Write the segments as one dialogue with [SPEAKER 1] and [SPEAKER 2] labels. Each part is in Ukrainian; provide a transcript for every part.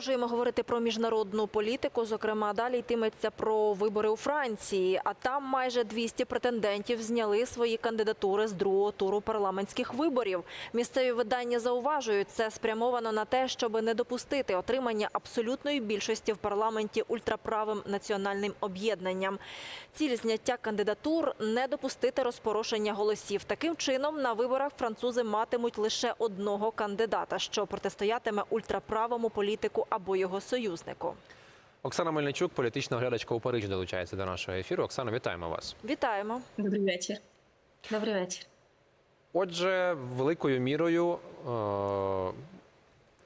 [SPEAKER 1] Продовжуємо говорити про міжнародну політику. Зокрема, далі йтиметься про вибори у Франції. А там майже 200 претендентів зняли свої кандидатури з другого туру парламентських виборів. Місцеві видання зауважують, це спрямовано на те, щоб не допустити отримання абсолютної більшості в парламенті ультраправим національним об'єднанням. Ціль зняття кандидатур не допустити розпорошення голосів. Таким чином на виборах французи матимуть лише одного кандидата, що протистоятиме ультраправому політику або його союзнику.
[SPEAKER 2] Оксана Мельничук, політична оглядачка у Парижі, долучається до нашого ефіру. Оксана, вітаємо вас.
[SPEAKER 1] Вітаємо.
[SPEAKER 3] Добрий вечір. Добрий вечір.
[SPEAKER 2] Отже, великою мірою е-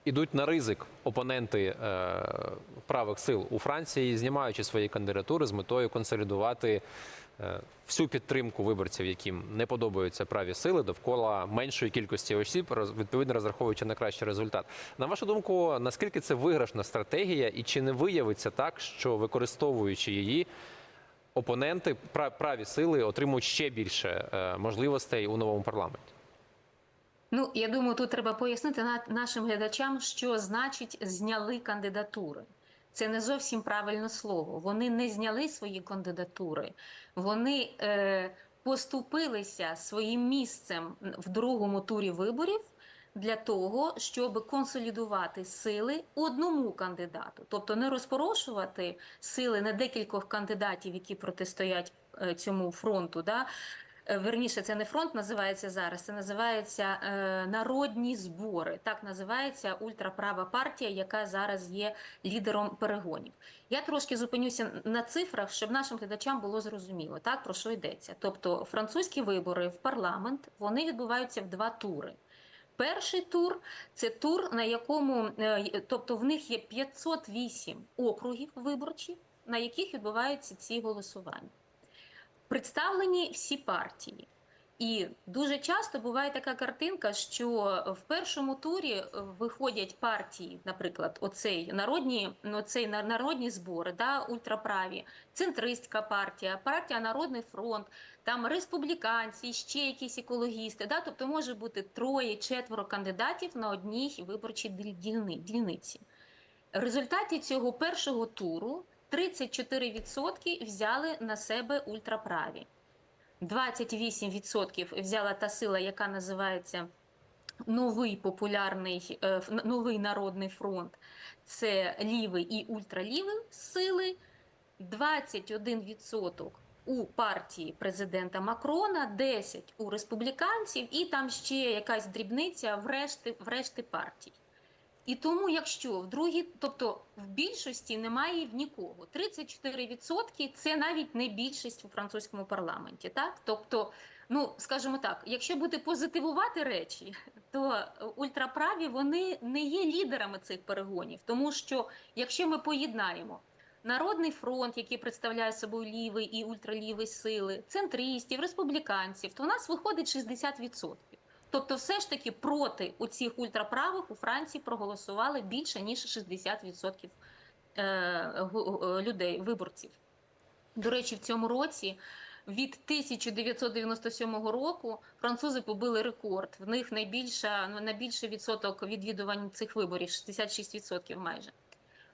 [SPEAKER 2] ідуть на ризик опоненти е- правих сил у Франції, знімаючи свої кандидатури з метою консолідувати всю підтримку виборців, яким не подобаються праві сили довкола меншої кількості осіб, відповідно розраховуючи на кращий результат. На вашу думку, наскільки це виграшна стратегія, і чи не виявиться так, що використовуючи її, опоненти пра- праві сили отримують ще більше е, можливостей у новому парламенті?
[SPEAKER 3] Ну, я думаю, тут треба пояснити на- нашим глядачам, що значить зняли кандидатури. Це не зовсім правильне слово. Вони не зняли свої кандидатури, вони е, поступилися своїм місцем в другому турі виборів для того, щоб консолідувати сили одному кандидату, тобто не розпорошувати сили на декількох кандидатів, які протистоять е, цьому фронту. Да? Е, Верніше, це не фронт називається зараз, це називається е, народні збори. Так називається ультраправа партія, яка зараз є лідером перегонів. Я трошки зупинюся на цифрах, щоб нашим глядачам було зрозуміло, так про що йдеться. Тобто, французькі вибори в парламент вони відбуваються в два тури. Перший тур це тур, на якому, е, тобто в них є 508 округів виборчих, на яких відбуваються ці голосування представлені всі партії. І дуже часто буває така картинка, що в першому турі е, виходять партії, наприклад, оцей народні, оцей народні збори, да, ультраправі, центристська партія, партія Народний фронт, там республіканці, ще якісь екологісти. Да, тобто може бути троє, четверо кандидатів на одній виборчій дільниці. В результаті цього першого туру 34% взяли на себе ультраправі. 28% взяла та сила, яка називається новий популярний е, новий народний фронт. Це лівий і ультралівий сили. 21% у партії президента Макрона, 10% у республіканців, і там ще якась дрібниця в решти партій. І тому, якщо в другій, тобто в більшості немає в нікого, 34% це навіть не більшість у французькому парламенті. Так, тобто, ну скажімо так, якщо буде позитивувати речі, то ультраправі вони не є лідерами цих перегонів, тому що якщо ми поєднаємо. Народний фронт, який представляє собою лівий і ультралівий сили, центристів, республіканців, то у нас виходить 60%. Тобто, все ж таки проти оцих ультраправих у Франції проголосували більше ніж 60% е, е, людей, виборців. До речі, в цьому році від 1997 року французи побили рекорд. В них найбільша ну, найбільший відсоток відвідувань цих виборів 66% майже.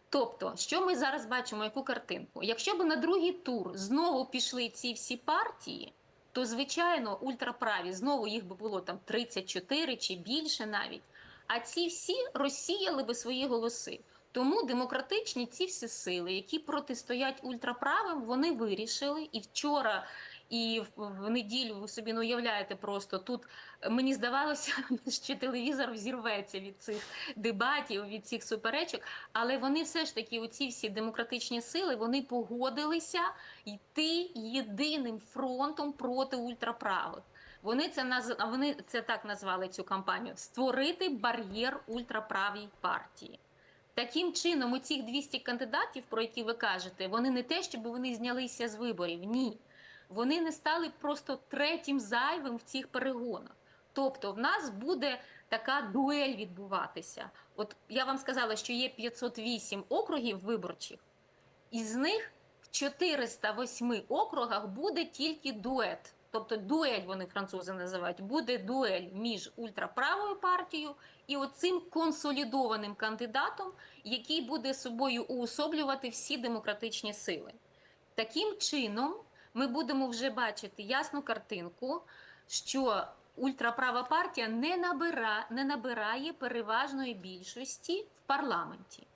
[SPEAKER 3] Тобто, що ми зараз бачимо, яку картинку? Якщо б на другий тур знову пішли ці всі партії, то звичайно ультраправі знову їх би було там 34 чи більше навіть. А ці всі розсіяли би свої голоси. Тому демократичні ці всі сили, які протистоять ультраправим, вони вирішили і вчора. І в, неділю ви собі не уявляєте просто тут е, мені здавалося, що телевізор взірветься від цих дебатів, від цих суперечок. Але вони все ж таки, оці всі демократичні сили, вони погодилися йти єдиним фронтом проти ультраправих. Вони це наз... вони це так назвали цю кампанію: створити бар'єр ультраправій партії. Таким чином, у цих 200 кандидатів, про які ви кажете, вони не те, щоб вони знялися з виборів. Ні. Вони не стали просто третім зайвим в цих перегонах. Тобто, в нас буде така дуель відбуватися. От я вам сказала, що є 508 округів виборчих, із них в 408 округах буде тільки дует. тобто дуель вони французи називають, буде дуель між ультраправою партією і оцим консолідованим кандидатом, який буде собою уособлювати всі демократичні сили. Таким чином, ми будемо вже бачити ясну картинку, що ультраправа партія не, набира, не набирає переважної більшості в парламенті.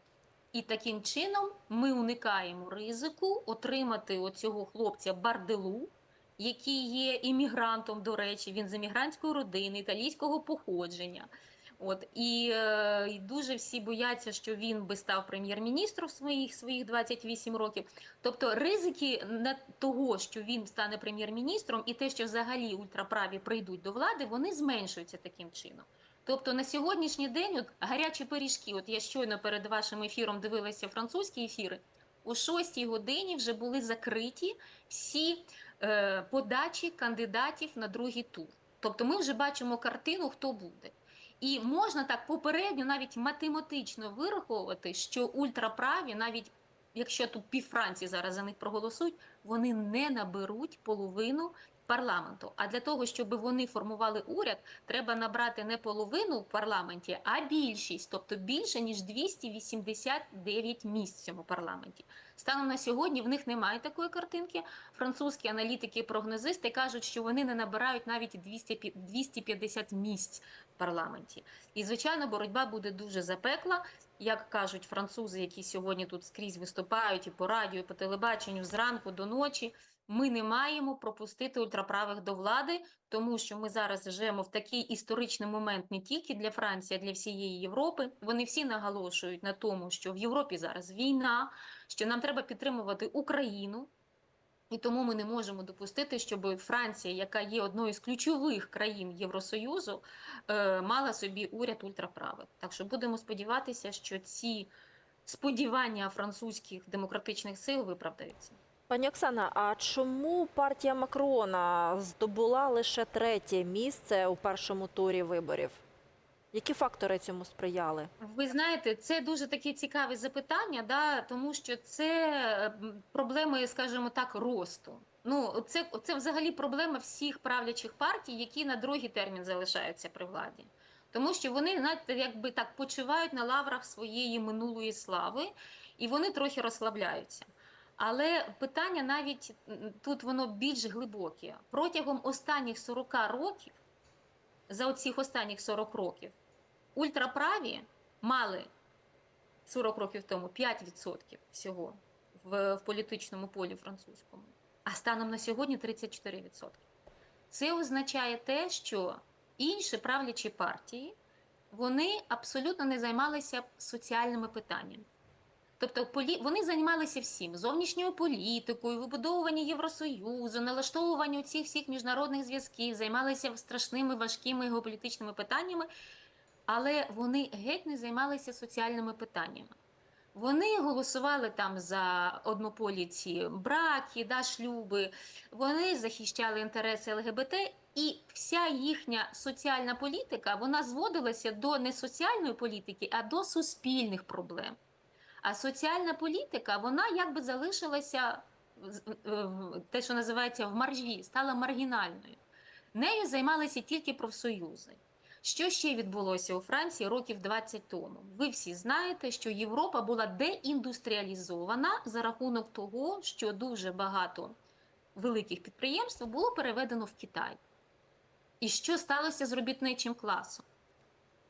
[SPEAKER 3] І таким чином ми уникаємо ризику отримати оцього хлопця Барделу, який є іммігрантом, до речі, він з іммігрантської родини, італійського походження. От і, е, і дуже всі бояться, що він би став прем'єр-міністром своїх своїх 28 років. Тобто ризики на того, що він стане прем'єр-міністром, і те, що взагалі ультраправі прийдуть до влади, вони зменшуються таким чином. Тобто на сьогоднішній день от гарячі пиріжки, от я щойно перед вашим ефіром дивилася французькі ефіри. О 6 годині вже були закриті всі е, подачі кандидатів на другий тур. Тобто ми вже бачимо картину, хто буде. І можна так попередньо, навіть математично вираховувати, що ультраправі, навіть якщо тут пів Франції зараз за них проголосують, вони не наберуть половину парламенту. А для того, щоб вони формували уряд, треба набрати не половину в парламенті, а більшість, тобто більше ніж 289 місць в цьому парламенті. Станом на сьогодні в них немає такої картинки. Французькі аналітики і прогнозисти кажуть, що вони не набирають навіть 200 250 місць в парламенті. І звичайно, боротьба буде дуже запекла. Як кажуть французи, які сьогодні тут скрізь виступають і по радіо, і по телебаченню зранку до ночі. Ми не маємо пропустити ультраправих до влади, тому що ми зараз живемо в такий історичний момент не тільки для Франції, а для всієї Європи. Вони всі наголошують на тому, що в Європі зараз війна, що нам треба підтримувати Україну. І тому ми не можемо допустити, щоб Франція, яка є одною з ключових країн Євросоюзу, е, мала собі уряд ультраправих. Так що будемо сподіватися, що ці сподівання французьких демократичних сил виправдаються.
[SPEAKER 1] Пані Оксана, а чому партія Макрона здобула лише третє місце у першому турі виборів? Які фактори цьому сприяли?
[SPEAKER 3] Ви знаєте, це дуже таке цікаве запитання, да, тому що це м, проблеми, скажімо так, росту. Ну, це, це взагалі проблема всіх правлячих партій, які на другий термін залишаються при владі. Тому що вони, знаєте, якби так почувають на лаврах своєї минулої слави, і вони трохи розслабляються. Але питання навіть тут воно більш глибоке. Протягом останніх 40 років, за оцих останніх 40 років, ультраправі мали 40 років тому 5% всього в, в політичному полі французькому, а станом на сьогодні 34%. Це означає те, що інші правлячі партії вони абсолютно не займалися соціальними питаннями. Тобто вони займалися всім зовнішньою політикою, вибудовуванням Євросоюзу, налаштовуванням цих всіх міжнародних зв'язків, займалися страшними важкими геополітичними питаннями, але вони геть не займалися соціальними питаннями. Вони голосували там за однополі ці браки, да, шлюби, вони захищали інтереси ЛГБТ, і вся їхня соціальна політика вона зводилася до не соціальної політики, а до суспільних проблем. А соціальна політика, вона якби залишилася е, те, що називається в маржі, стала маргінальною. Нею займалися тільки профсоюзи. Що ще відбулося у Франції років 20 тому? Ви всі знаєте, що Європа була деіндустріалізована за рахунок того, що дуже багато великих підприємств було переведено в Китай. І що сталося з робітничим класом?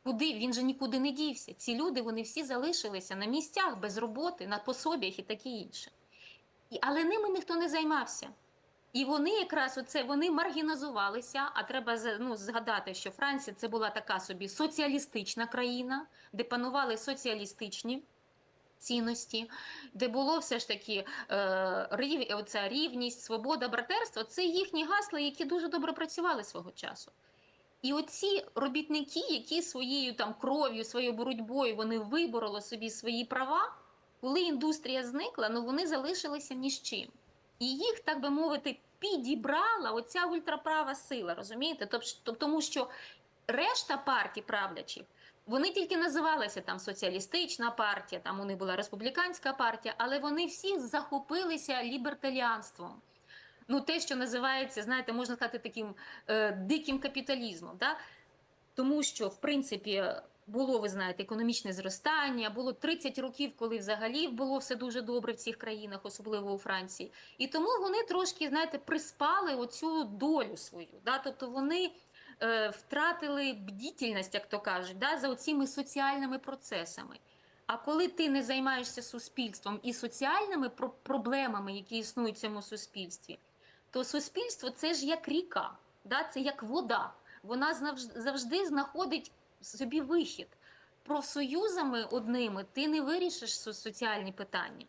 [SPEAKER 3] Куди він же нікуди не дівся? Ці люди вони всі залишилися на місцях без роботи, на пособіях і таке інше. Але ними ніхто не займався. І вони якраз оце вони маргінізувалися. А треба ну, згадати, що Франція це була така собі соціалістична країна, де панували соціалістичні цінності, де було все ж таки е, рів, оця рівність, свобода, братерство. Це їхні гасла, які дуже добре працювали свого часу. І оці робітники, які своєю там кров'ю, своєю боротьбою вони вибороли собі свої права, коли індустрія зникла, ну вони залишилися ні з чим. І їх, так би мовити, підібрала оця ультраправа сила, розумієте? Тобто, тому що решта партій правлячих, вони тільки називалися там соціалістична партія, там у них була республіканська партія, але вони всі захопилися лібертаріанством. Ну те, що називається, знаєте, можна сказати, таким е, диким капіталізмом. Да? Тому що, в принципі, було, ви знаєте, економічне зростання, було 30 років, коли взагалі було все дуже добре в цих країнах, особливо у Франції. І тому вони трошки, знаєте, приспали оцю долю свою. Да? Тобто вони е, втратили бдітельність, як то кажуть, да? за оціми соціальними процесами. А коли ти не займаєшся суспільством і соціальними проблемами, які існують в цьому суспільстві, то суспільство це ж як ріка, да? це як вода. Вона завжди знаходить собі вихід. Профсоюзами одними ти не вирішиш соціальні питання.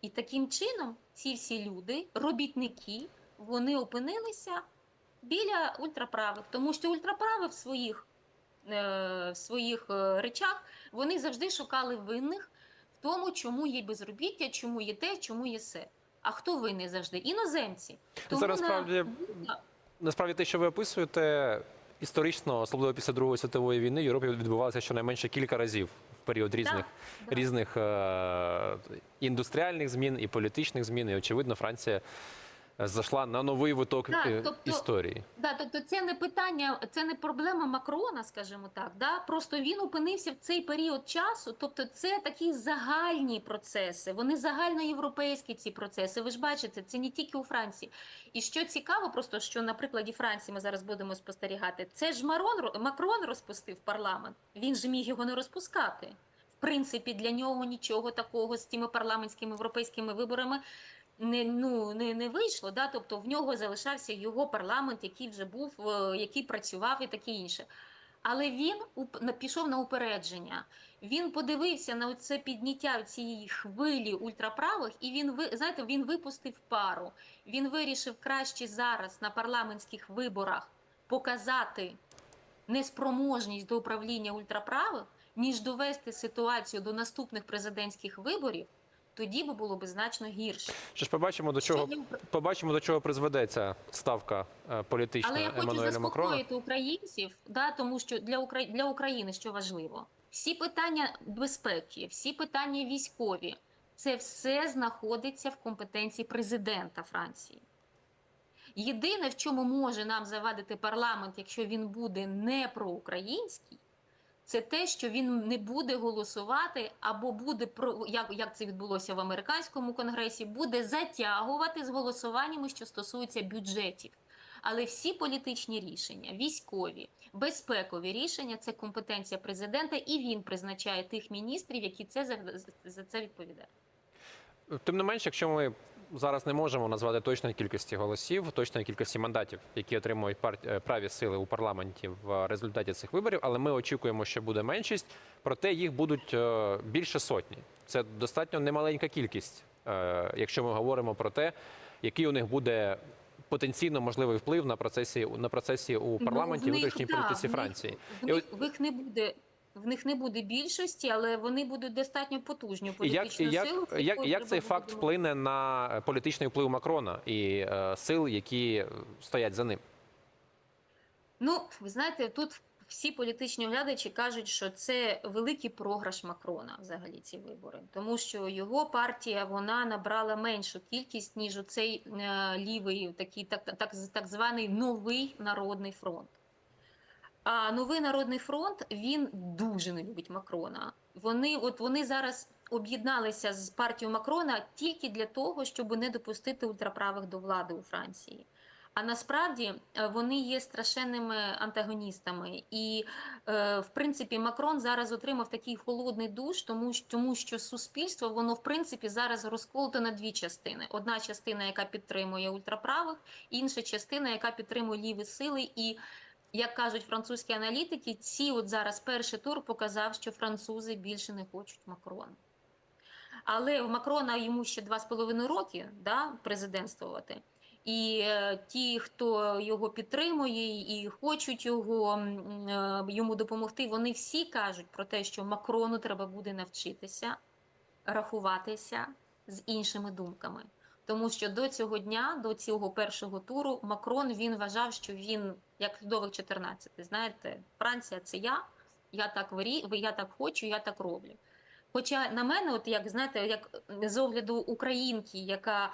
[SPEAKER 3] І таким чином ці всі люди, робітники, вони опинилися біля ультраправих, тому що ультраправи в своїх, е, в своїх е, речах вони завжди шукали винних в тому, чому є безробіття, чому є те, чому є все. А хто винний завжди? Іноземці.
[SPEAKER 2] Це
[SPEAKER 3] на-
[SPEAKER 2] насправді
[SPEAKER 3] на...
[SPEAKER 2] Насправді те, що ви описуєте, історично, особливо після Другої світової війни, в Європі відбувалося щонайменше кілька разів в період різних,
[SPEAKER 3] да.
[SPEAKER 2] різних е- індустріальних змін і політичних змін. І очевидно, Франція зайшла на новий виток
[SPEAKER 3] Так,
[SPEAKER 2] е,
[SPEAKER 3] тобто-
[SPEAKER 2] історії.
[SPEAKER 3] Да, тобто це не питання, це не проблема Макрона, скажімо так. Да? Просто він опинився в цей період часу. Тобто, це такі загальні процеси. Вони загальноєвропейські ці процеси. Ви ж бачите, це не тільки у Франції. І що цікаво, просто що на прикладі Франції ми зараз будемо спостерігати. Це ж Марон Макрон розпустив парламент. Він же міг його не розпускати. В принципі, для нього нічого такого з тими парламентськими європейськими виборами не, ну, не, не вийшло. Да? Тобто в нього залишався його парламент, який вже був, е, який працював і таке інше. Але він пішов на упередження. Він подивився на це підняття цієї хвилі ультраправих, і він знаєте, він випустив пару. Він вирішив краще зараз на парламентських виборах показати неспроможність до управління ультраправих, ніж довести ситуацію до наступних президентських виборів. Тоді би було б значно гірше.
[SPEAKER 2] Що ж побачимо до чого
[SPEAKER 3] Ще
[SPEAKER 2] побачимо до чого призведе ця ставка е, політична
[SPEAKER 3] Але я хочу
[SPEAKER 2] Еммануеля Макрона.
[SPEAKER 3] заспокоїти українців, да, тому що для Украї... для України що важливо, всі питання безпеки, всі питання військові, це все знаходиться в компетенції президента Франції. Єдине, в чому може нам завадити парламент, якщо він буде не проукраїнський, це те, що він не буде голосувати, або буде про як, як це відбулося в американському конгресі, буде затягувати з голосуваннями, що стосуються бюджетів. Але всі політичні рішення, військові, безпекові рішення це компетенція президента, і він призначає тих міністрів, які це за, за це відповідають.
[SPEAKER 2] Тим не менш, якщо ми зараз не можемо назвати точної кількості голосів, точної кількості мандатів, які отримують парт... е, праві сили у парламенті в результаті цих виборів, але ми очікуємо, що буде меншість, проте їх будуть е, більше сотні. Це достатньо немаленька кількість, е, якщо ми говоримо про те, який у них буде потенційно можливий вплив на процесі на процесі у парламенті і
[SPEAKER 3] Ну, в них,
[SPEAKER 2] внутрішній
[SPEAKER 3] да,
[SPEAKER 2] політиці Франції.
[SPEAKER 3] В
[SPEAKER 2] І
[SPEAKER 3] них, в них не буде. В них не буде більшості, але вони будуть достатньо потужні політичну
[SPEAKER 2] як, і як,
[SPEAKER 3] силу.
[SPEAKER 2] як,
[SPEAKER 3] якою
[SPEAKER 2] як цей факт
[SPEAKER 3] буде
[SPEAKER 2] вплине на політичний вплив Макрона і е, сил, які стоять за ним?
[SPEAKER 3] Ну, ви знаєте, тут всі політичні оглядачі кажуть, що це великий програш Макрона, взагалі ці вибори, тому що його партія вона набрала меншу кількість ніж оцей е, лівий, такий так, так, так званий новий народний фронт. А новий народний фронт він дуже не любить Макрона. Вони от вони зараз об'єдналися з партією Макрона тільки для того, щоб не допустити ультраправих до влади у Франції. А насправді е, вони є страшенними антагоністами. І, е, в принципі, Макрон зараз отримав такий холодний душ, тому, що- тому що суспільство воно в принципі зараз розколото на дві частини: одна частина, яка підтримує ультраправих, інша частина, яка підтримує ліві сили. І як кажуть французькі аналітики, ці от зараз перший тур показав, що французи більше не хочуть Макрона. Але в Макрона йому ще два з половиною роки да, президентствувати. І е, ті, хто його підтримує і хочуть його е, йому допомогти, вони всі кажуть про те, що Макрону треба буде навчитися рахуватися з іншими думками. Тому що до цього дня, до цього першого туру, Макрон він вважав, що він як Людовик 14. Знаєте, Франція це я, я так вирі, я так хочу, я так роблю. Хоча на мене, от як знаєте, як з огляду українки, яка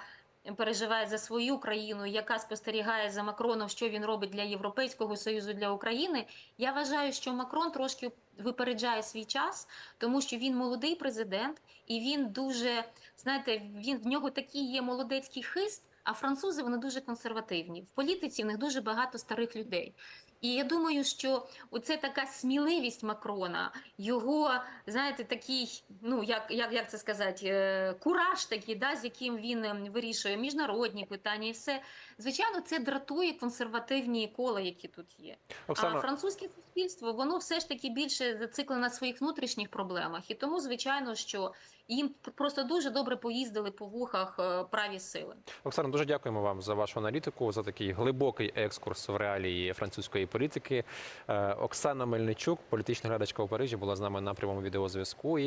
[SPEAKER 3] переживає за свою країну, яка спостерігає за Макроном, що він робить для Європейського союзу для України. Я вважаю, що Макрон трошки випереджає свій час, тому що він молодий президент, і він дуже знаєте, він в нього такий є молодецький хист. А французи вони дуже консервативні. В політиці в них дуже багато старих людей. І я думаю, що оце така сміливість Макрона, його, знаєте, такий, ну як, як, як це сказати, е, кураж такий, да, з яким він ем, вирішує міжнародні питання і все. Звичайно, це дратує консервативні кола, які тут є. А
[SPEAKER 2] Оксана,
[SPEAKER 3] французьке суспільство воно все ж таки більше зациклено на своїх внутрішніх проблемах, і тому, звичайно, що їм просто дуже добре поїздили по вухах е, праві сили.
[SPEAKER 2] Оксана, дуже дякуємо вам за вашу аналітику, за такий глибокий екскурс в реалії французької політики. Е, Оксана Мельничук, політична глядачка у Парижі, була з нами на прямому відеозв'язку.